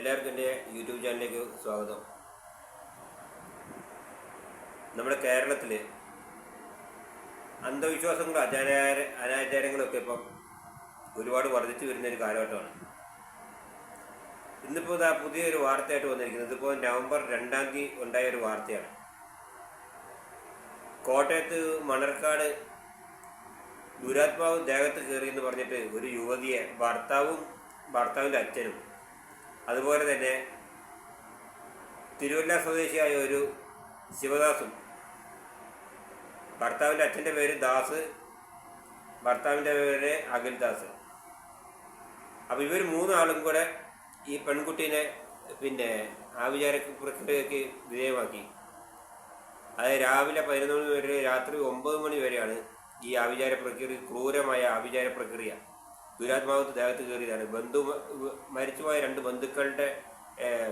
എല്ലാവർക്കും എന്റെ യൂട്യൂബ് ചാനലിലേക്ക് സ്വാഗതം. നമ്മുടെ കേരളത്തിൽ അന്ധവിശ്വാസങ്ങളും അനാചാര അനാചാരങ്ങളൊക്കെ ഇപ്പം ഒരുപാട് വർദ്ധിച്ചു വരുന്ന ഒരു കാലഘട്ടമാണ്. ഇന്നിപ്പോൾ ഇതാ പുതിയൊരു വാർത്തയായിട്ട് വന്നിരിക്കുന്നത്. ഇതിപ്പോൾ നവംബർ രണ്ടാം തീയതി ഉണ്ടായ ഒരു വാർത്തയാണ്. കോട്ടയത്ത് മണർക്കാട് ദുരാത്മാവ് ദേഹത്ത് കയറി എന്ന് പറഞ്ഞിട്ട് ഒരു യുവതിയെ ഭർത്താവും ഭർത്താവിന്റെ അച്ഛനും അതുപോലെ തന്നെ തിരുവല്ല സ്വദേശിയായ ഒരു ശിവദാസും ഭർത്താവിന്റെ അച്ഛന്റെ പേര് ദാസ് ഭർത്താവിന്റെ പേര് അഖിൽദാസ്. അപ്പോൾ ഇവർ മൂന്നാളും കൂടെ ഈ പെൺകുട്ടീനെ പിന്നെ ആവിചാര പ്രക്രിയക്ക് വിധേയമാക്കി. അതായത് രാവിലെ പതിനൊന്ന് മണി വരെ രാത്രി ഒമ്പത് മണി വരെയാണ് ഈ ആവിചാര പ്രക്രിയ ക്രൂരമായ ആവിചാര പ്രക്രിയ ദുരാത്മാവ് ദേഹത്ത് കയറിയതാണ്. ബന്ധു മരിച്ചുപോയ രണ്ട് ബന്ധുക്കളുടെ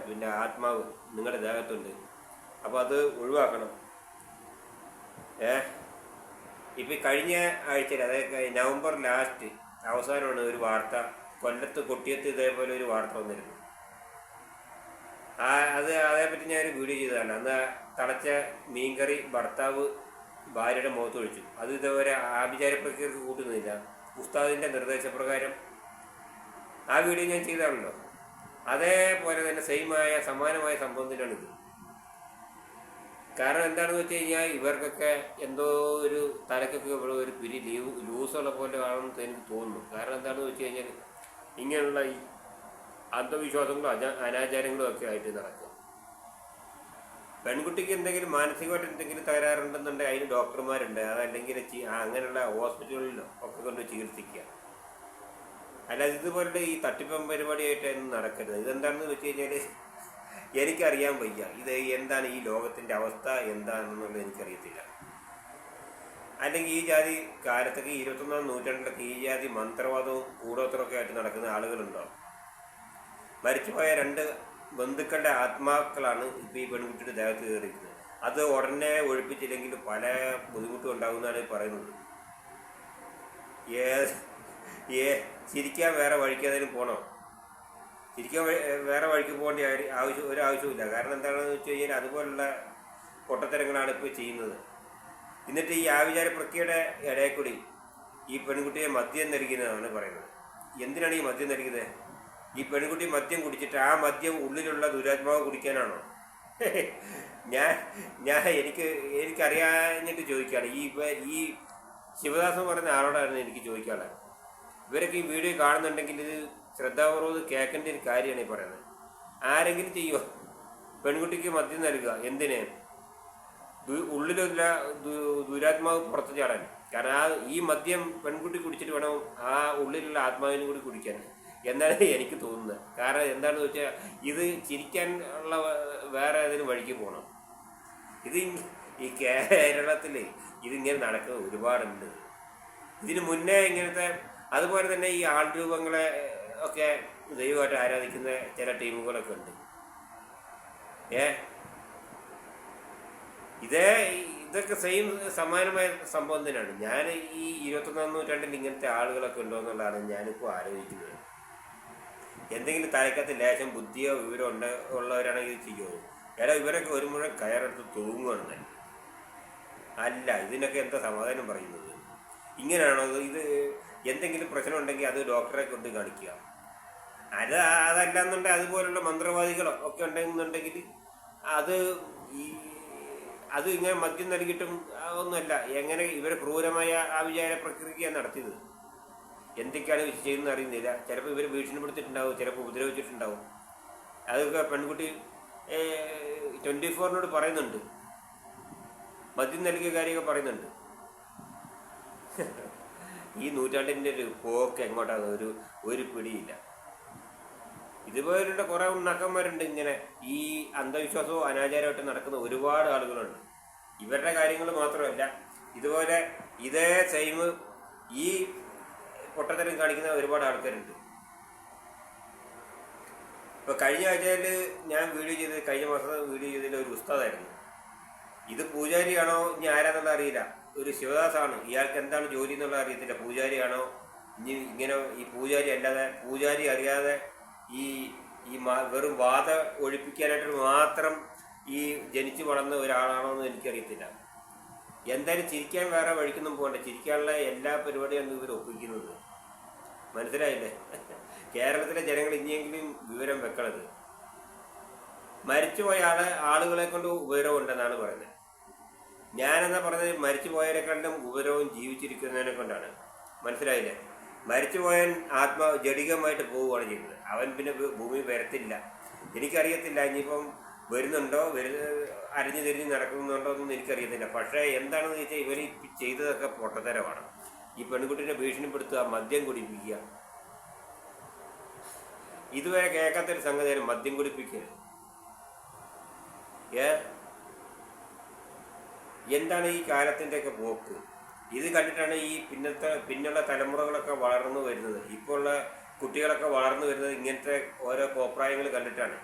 പിന്നെ ആത്മാവ് നിങ്ങളുടെ ദേഹത്തുണ്ട്. അപ്പോൾ അത് ഒഴിവാക്കണം. ഏ ഇപ്പം കഴിഞ്ഞ ആഴ്ചയിൽ അതായത് നവംബർ ലാസ്റ്റ് അവസാനമാണ് ഒരു വാർത്ത. കൊല്ലത്ത് കൊട്ടിയത്ത് ഇതേപോലെ ഒരു വാർത്ത വന്നിരുന്നു. ആ അത് അതേപ്പറ്റി ഞാനൊരു വീഡിയോ ചെയ്തതാണ്. അന്ന് തളച്ച മീൻകറി ഭർത്താവ് ഭാര്യയുടെ മുഖത്ത് ഒഴിച്ചു. അത് ഇതേപോലെ ആഭിചാര പ്രക്രിയക്ക് കൂട്ടുന്നില്ല ഉസ്താദിന്റെ നിർദ്ദേശപ്രകാരം ആ വീഡിയോ ഞാൻ ചെയ്താണല്ലോ. അതേപോലെ തന്നെ സെയിമായ സമാനമായ സംഭവം തന്നെയാണ് ഇത് കാരണം എന്താണെന്ന് വെച്ച് കഴിഞ്ഞാൽ ഇവർക്കൊക്കെ എന്തോ ഒരു തലക്കൊക്കെ ഇവിടെ ഒരു പിരി ലീവ് ലൂസുള്ള പോലെ ആണെന്ന് എനിക്ക് തോന്നുന്നു. കാരണം എന്താണെന്ന് വെച്ച് കഴിഞ്ഞാൽ ഇങ്ങനെയുള്ള ഈ അന്ധവിശ്വാസങ്ങളും അനാചാരങ്ങളും ഒക്കെ ആയിട്ട് നടക്കുക. പെൺകുട്ടിക്ക് എന്തെങ്കിലും മാനസികമായിട്ട് എന്തെങ്കിലും തകരാറുണ്ടെന്നുണ്ടെങ്കിൽ അതിന് ഡോക്ടർമാരുണ്ട്. അതല്ലെങ്കിൽ അങ്ങനെയുള്ള ഹോസ്പിറ്റലുകളിലോ ഒക്കെ കൊണ്ട് ചികിത്സിക്കുക. അല്ലാതെ ഇതുപോലുള്ള ഈ തട്ടിപ്പം പരിപാടിയായിട്ടൊന്നും നടക്കരുത്. ഇതെന്താണെന്ന് വെച്ച് കഴിഞ്ഞാൽ എനിക്കറിയാൻ വയ്യ. ഇത് എന്താണ് ഈ ലോകത്തിന്റെ അവസ്ഥ എന്താണെന്നുള്ളത് എനിക്കറിയത്തില്ല. അല്ലെങ്കിൽ ഈ ജാതി കാലത്തൊക്കെ ഇരുപത്തൊന്നാം നൂറ്റാണ്ടിലൊക്കെ ഈ ജാതി മന്ത്രവാദവും കൂടോത്രമൊക്കെ ആയിട്ട് നടക്കുന്ന ആളുകളുണ്ടോ? മരിച്ചുപോയ രണ്ട് ബന്ധുക്കളുടെ ആത്മാക്കളാണ് ഇപ്പോൾ ഈ പെൺകുട്ടിയുടെ ദേഹത്ത് കയറിയിരിക്കുന്നത്. അത് ഉടനെ ഒഴിപ്പിച്ചില്ലെങ്കിൽ പല ബുദ്ധിമുട്ടും ഉണ്ടാകുമെന്നാണ് പറയുന്നത്. ഏ ഏ ചിരിക്കാൻ വേറെ വഴിക്ക് ഏതെങ്കിലും പോണോ? ചിരിക്കാൻ വേറെ വഴിക്ക് പോകേണ്ട ആവശ്യം ഒരു ആവശ്യമില്ല കാരണം എന്താണെന്ന് വെച്ച് കഴിഞ്ഞാൽ അതുപോലുള്ള പൊട്ടത്തരങ്ങളാണ് ഇപ്പോൾ ചെയ്യുന്നത്. എന്നിട്ട് ഈ ആവിചാര പ്രക്രിയയുടെ ഇടയിൽ കൂടി ഈ പെൺകുട്ടിയെ മദ്യം നൽകുന്നതാണ് പറയുന്നത്. എന്തിനാണ് ഈ മദ്യം നൽകുന്നത് ഈ പെൺകുട്ടി മദ്യം കുടിച്ചിട്ട് ആ മദ്യം ഉള്ളിലുള്ള ദുരാത്മാവ് കുടിക്കാനാണോ? ഞാൻ ഞാൻ എനിക്ക് എനിക്കറിയാഞ്ഞിട്ട് ചോദിക്കുകയാണ്. ഈ ഈ ശിവദാസൻ പറഞ്ഞ ആളോടായിരുന്നു എനിക്ക് ചോദിക്കാനുള്ളത്. ഇവരൊക്കെ ഈ വീഡിയോ കാണുന്നുണ്ടെങ്കിൽ ഇത് ശ്രദ്ധാപൂർവം കേൾക്കേണ്ട ഒരു കാര്യമാണ് ഈ പറയുന്നത്. ആരെങ്കിലും ചെയ്യുമോ പെൺകുട്ടിക്ക് മദ്യം നൽകുക. എന്തിന്? ഉള്ളിലുള്ള ദുരാത്മാവ് പുറത്തു ചാടാൻ. കാരണം ആ ഈ മദ്യം പെൺകുട്ടി കുടിച്ചിട്ട് വേണം ആ ഉള്ളിലുള്ള ആത്മാവിനും കൂടി കുടിക്കാൻ. എന്നാണ് എനിക്ക് തോന്നുന്നത്. കാരണം എന്താണെന്ന് വെച്ചാൽ ഇത് ചിരിക്കാൻ ഉള്ള വേറെ അതിന് വഴിക്ക് പോകണം ഇത് ഈ കേരളത്തിൽ ഇതിങ്ങനെ നടക്കുന്നത് ഒരുപാടുണ്ട്. ഇതിന് മുന്നേ ഇങ്ങനത്തെ അതുപോലെ തന്നെ ഈ ആൾ രൂപങ്ങളെ ഒക്കെ ദൈവമായിട്ട് ആരാധിക്കുന്ന ചില ടീമുകളൊക്കെ ഉണ്ട്. ഏ? ഇതേ ഇതൊക്കെ സെയിം സമാനമായ സംഭവം തന്നെയാണ്. ഞാൻ ഈ ഇരുപത്തൊന്നാം നൂറ്റാണ്ടിൽ ഇങ്ങനത്തെ ആളുകളൊക്കെ ഉണ്ടോ എന്നുള്ളതാണ് ഞാനിപ്പോൾ ആലോചിക്കുന്നത്. എന്തെങ്കിലും തലക്കത്ത് ലേശം ബുദ്ധിയോ വിവരം ഉണ്ട് ഉള്ളവരാണെങ്കിൽ ഇത് ചെയ്യുമോ എടാ ഇവരൊക്കെ ഒരു മുഴുവൻ കയറെടുത്ത് തൂങ്ങുകയാണ് അല്ല ഇതിനൊക്കെ എന്താ സമാധാനം പറയുന്നത്? ഇങ്ങനെയാണോ ഇത്? എന്തെങ്കിലും പ്രശ്നം ഉണ്ടെങ്കിൽ അത് ഡോക്ടറെ കൊണ്ട് കാണിക്കുക. അത് അതല്ല എന്നുണ്ടെങ്കിൽ അതുപോലുള്ള മന്ത്രവാദികളോ ഒക്കെ ഉണ്ടെന്നുണ്ടെങ്കിൽ അത് ഈ അത് ഇങ്ങനെ മദ്യം നൽകിയിട്ടും ഒന്നുമല്ല. എങ്ങനെ ഇവരെ ക്രൂരമായ ആ വിചാര പ്രക്രിയ നടത്തിയത്? എന്തൊക്കെയാണ് ഇവർ ചെയ്യുന്നത് അറിയുന്നില്ല. ചിലപ്പോൾ ഇവർ ഭീഷണിപ്പെടുത്തിയിട്ടുണ്ടാവും ചിലപ്പോൾ ഉപദ്രവിച്ചിട്ടുണ്ടാവും. അതൊക്കെ പെൺകുട്ടി ട്വന്റി ഫോറിനോട് പറയുന്നുണ്ട്. മദ്യം നൽകിയ കാര്യമൊക്കെ പറയുന്നുണ്ട്. ഈ നൂറ്റാണ്ടിന്റെ ഒരു പോക്ക് എങ്ങോട്ടാണ്? ഒരു ഒരു പിടിയില്ല. ഇതുപോലുള്ള കുറേ ഉണ്ണാക്കന്മാരുണ്ട് ഇങ്ങനെ. ഈ അന്ധവിശ്വാസവും അനാചാരമായിട്ട് നടക്കുന്ന ഒരുപാട് ആളുകളുണ്ട്. ഇവരുടെ കാര്യങ്ങൾ മാത്രമല്ല ഇതുപോലെ ഇതേ സെയിം ഈ പൊട്ടത്തരം കാണിക്കുന്ന ഒരുപാട് ആൾക്കാരുണ്ട്. ഇപ്പൊ കഴിഞ്ഞ ആഴ്ചയിൽ ഞാൻ വീഡിയോ ചെയ്ത് കഴിഞ്ഞ മാസം വീഡിയോ ചെയ്തതിൽ ഒരു ഉസ്താദായിരുന്നു. ഇത് പൂജാരിയാണോ? ഇനി ആരാന്നുള്ള അറിയില്ല. ഒരു ശിവദാസാണ്. ഇയാൾക്ക് എന്താണ് ജോലി എന്നുള്ള അറിയത്തില്ല. പൂജാരിയാണോ? ഇനി ഇങ്ങനെ ഈ പൂജാരി അല്ലാതെ പൂജാരി അറിയാതെ ഈ ഈ വെറും വാത ഒഴിപ്പിക്കാനായിട്ട് മാത്രം ഈ ജനിച്ചു വളർന്ന ഒരാളാണോ എന്ന് എനിക്കറിയത്തില്ല. എന്തായാലും ചിരിക്കാൻ വേറെ വഴിക്കൊന്നും പോകണ്ട. ചിരിക്കാനുള്ള എല്ലാ പരിപാടിയാണ് ഇവർ ഒപ്പിക്കുന്നത്. മനസ്സിലായില്ലേ? കേരളത്തിലെ ജനങ്ങൾ ഇനിയെങ്കിലും വിവരം വെക്കണത് മരിച്ചുപോയ ആൾ ആളുകളെ കൊണ്ട് ഉപദ്രവമുണ്ടെന്നാണ് പറയുന്നത്. ഞാനെന്നാ പറഞ്ഞത്? മരിച്ചുപോയവരെ കണ്ടും ഉപദ്രവവും ജീവിച്ചിരിക്കുന്നതിനെ കൊണ്ടാണ്. മനസ്സിലായില്ലേ? മരിച്ചുപോയൻ ആത്മാ ജടികമായിട്ട് പോവുകയാണ് ചെയ്യുന്നത്. അവൻ പിന്നെ ഭൂമി വരത്തില്ല. എനിക്കറിയത്തില്ല. ഇനിയിപ്പം വരുന്നുണ്ടോ? വരുന്ന അരിഞ്ഞു തിരിഞ്ഞ് നടക്കുന്നുണ്ടോ എന്നൊന്നും എനിക്കറിയത്തില്ല. പക്ഷേ എന്താണെന്ന് ചോദിച്ചാൽ ഇവർ ചെയ്തതൊക്കെ പൊട്ടത്തരമാണ്. ഈ പെൺകുട്ടിനെ ഭീഷണിപ്പെടുത്തുക മദ്യം കുടിപ്പിക്കുക. ഇതുവരെ കേൾക്കാത്തൊരു സംഗതിയാണ് മദ്യം കുടിപ്പിക്കുക ഏ? എന്താണ് ഈ കാലത്തിന്റെയൊക്കെ പോക്ക്? ഇത് കണ്ടിട്ടാണ് ഈ പിന്നത്തെ പിന്നുള്ള തലമുറകളൊക്കെ വളർന്നു വരുന്നത്. ഇപ്പോൾ ഉള്ള കുട്ടികളൊക്കെ വളർന്നു വരുന്നത് ഇങ്ങനത്തെ ഓരോ കോപ്രായങ്ങൾ കണ്ടിട്ടാണ്.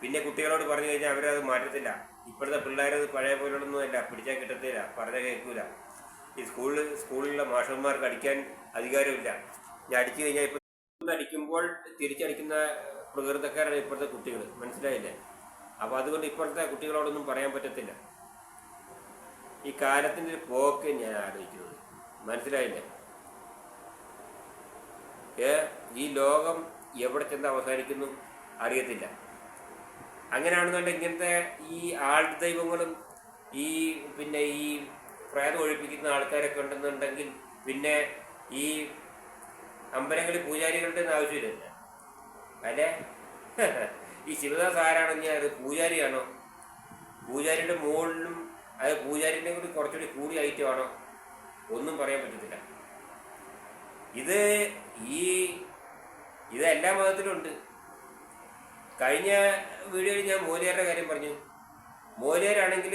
പിന്നെ കുട്ടികളോട് പറഞ്ഞു കഴിഞ്ഞാൽ അവരത് മാറ്റത്തില്ല. ഇപ്പോഴത്തെ പിള്ളേരത് പഴയ പോലെയുള്ളൊന്നും അല്ല പിടിച്ചാൽ കിട്ടത്തില്ല പറഞ്ഞാൽ കേൾക്കൂല. ഈ സ്കൂളിൽ സ്കൂളിലുള്ള മാഷന്മാർക്ക് അടിക്കാൻ അധികാരമില്ല. ഞാൻ അടിച്ചു കഴിഞ്ഞാൽ ഇപ്പം അടിക്കുമ്പോൾ തിരിച്ചടിക്കുന്ന പ്രകൃതക്കാരാണ് ഇപ്പോഴത്തെ കുട്ടികൾ മനസ്സിലായില്ലേ? അപ്പോൾ അതുകൊണ്ട് ഇപ്പോഴത്തെ കുട്ടികളോടൊന്നും പറയാൻ പറ്റത്തില്ല. ഈ കാലത്തിന്റെ ഒരു പോക്ക് ഞാൻ ആലോചിക്കുന്നത്. മനസ്സിലായില്ലേ? ഏ ഈ ലോകം എവിടെ ചെന്ന് അവസാനിക്കുന്നു അറിയത്തില്ല. അങ്ങനെയാണെന്നുണ്ടെങ്കിൽ ഇങ്ങനത്തെ ഈ ആൾ ദൈവങ്ങളും ഈ പിന്നെ ഈ പ്രേതം ഒഴിപ്പിക്കുന്ന ആൾക്കാരൊക്കെ ഉണ്ടെന്നുണ്ടെങ്കിൽ പിന്നെ ഈ അമ്പലങ്ങളിൽ പൂജാരികളുടെ ആവശ്യമില്ല അല്ലേ? ഈ ശിവദാസ് ആരാണെന്ന് അത് പൂജാരിയാണോ? പൂജാരിയുടെ മുകളിലും അത് പൂജാരിന്റെ കൂടി കുറച്ചുകൂടി കൂടി ഐറ്റമാണോ ഒന്നും പറയാൻ പറ്റത്തില്ല. ഇത് ഈ ഇത് എല്ലാ മതത്തിലും ഉണ്ട്. കഴിഞ്ഞ വീഡിയോയിൽ ഞാൻ മോലിയാരുടെ കാര്യം പറഞ്ഞു. മോലിയാരാണെങ്കിൽ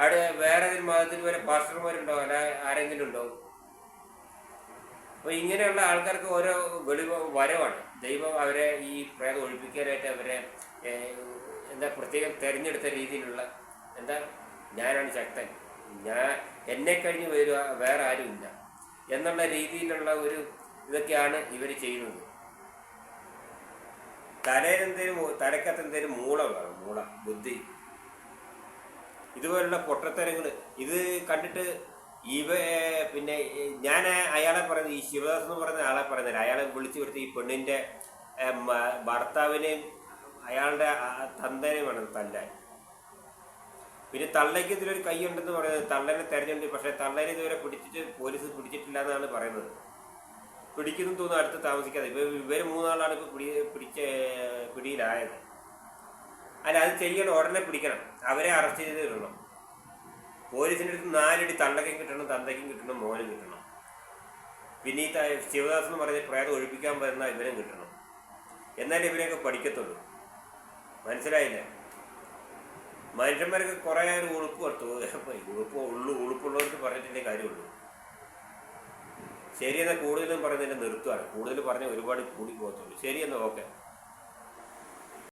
അവിടെ വേറെ ഒരു മതത്തിൽ വരെ പാസ്റ്റർമാരുണ്ടോ അല്ല ആരെങ്കിലും ഉണ്ടോ അപ്പോൾ ഇങ്ങനെയുള്ള ആൾക്കാർക്ക് ഓരോ വെളിവ വരവാണ്. ദൈവം അവരെ ഈ പ്രേതം ഒഴിപ്പിക്കാനായിട്ട് അവരെ എന്താ പ്രത്യേകം തിരഞ്ഞെടുത്ത രീതിയിലുള്ള എന്താ ഞാനാണ് ശക്തൻ. ഞാൻ എന്നെ കഴിഞ്ഞ് വരിക വേറെ ആരുമില്ല എന്നുള്ള രീതിയിലുള്ള ഒരു ഇതൊക്കെയാണ് ഇവർ ചെയ്യുന്നത്. തലയിലെന്തേലും തലക്കകത്ത് എന്തേലും മൂള വേണം മൂള ബുദ്ധി. ഇതുപോലുള്ള പൊട്ടത്തരങ്ങൾ ഇത് കണ്ടിട്ട് ഇവ പിന്നെ ഞാൻ അയാളെ പറയുന്നത് ഈ ശിവദാസ് എന്ന് പറയുന്ന ആളെ പറയുന്നില്ല. അയാളെ വിളിച്ചു വരുത്തി ഈ പെണ്ണിന്റെ ഭർത്താവിനെയും അയാളുടെ തന്തേനെയും വേണം തല്ലാൻ. പിന്നെ തള്ളയ്ക്ക് ഇതിലൊരു കൈയുണ്ടെന്ന് പറയുന്നത് തള്ളനെ തെരഞ്ഞെടുത്ത് പക്ഷേ തള്ളനെ ഇതുവരെ പിടിച്ചിട്ട് പോലീസ് പിടിച്ചിട്ടില്ല എന്നാണ് പറയുന്നത്. പിടിക്കുന്നു തോന്നുന്നു അടുത്ത് താമസിക്കാതെ. ഇപ്പൊ ഇവർ മൂന്നാളാണ് ഇപ്പോൾ പിടി പിടിച്ച പിടിയിലായത്. അല്ല അത് ചെയ്യണം ഉടനെ പിടിക്കണം. അവരെ അറസ്റ്റ് ചെയ്ത് ഇടണം പോലീസിന്റെ അടുത്ത് നാലടി തണ്ടക്കും കിട്ടണം തന്തയ്ക്കും കിട്ടണം മോനും കിട്ടണം. പിന്നെ ഈ ശിവദാസ് എന്ന് പറഞ്ഞ പ്രേതം ഒഴിപ്പിക്കാൻ വരുന്ന ഇവനും കിട്ടണം. എന്നാലേ ഇവരെയൊക്കെ പഠിക്കത്തുള്ളൂ. മനസ്സിലായില്ലേ? മനുഷ്യന്മാർക്ക് കുറേ ഒരു ഉളുപ്പ് കൊടുത്തു ഉളുപ്പ് ഉള്ളു ഉളുപ്പുള്ളവർക്ക് പറഞ്ഞിട്ടില്ലേ കാര്യമുള്ളൂ. ശരി എന്നാൽ കൂടുതലും പറഞ്ഞതിന്റെ നിർത്തുകയാണ് കൂടുതൽ പറഞ്ഞാൽ ഒരുപാട് കൂടി പോകത്തുള്ളൂ. ശരി എന്നാൽ ഓക്കെ.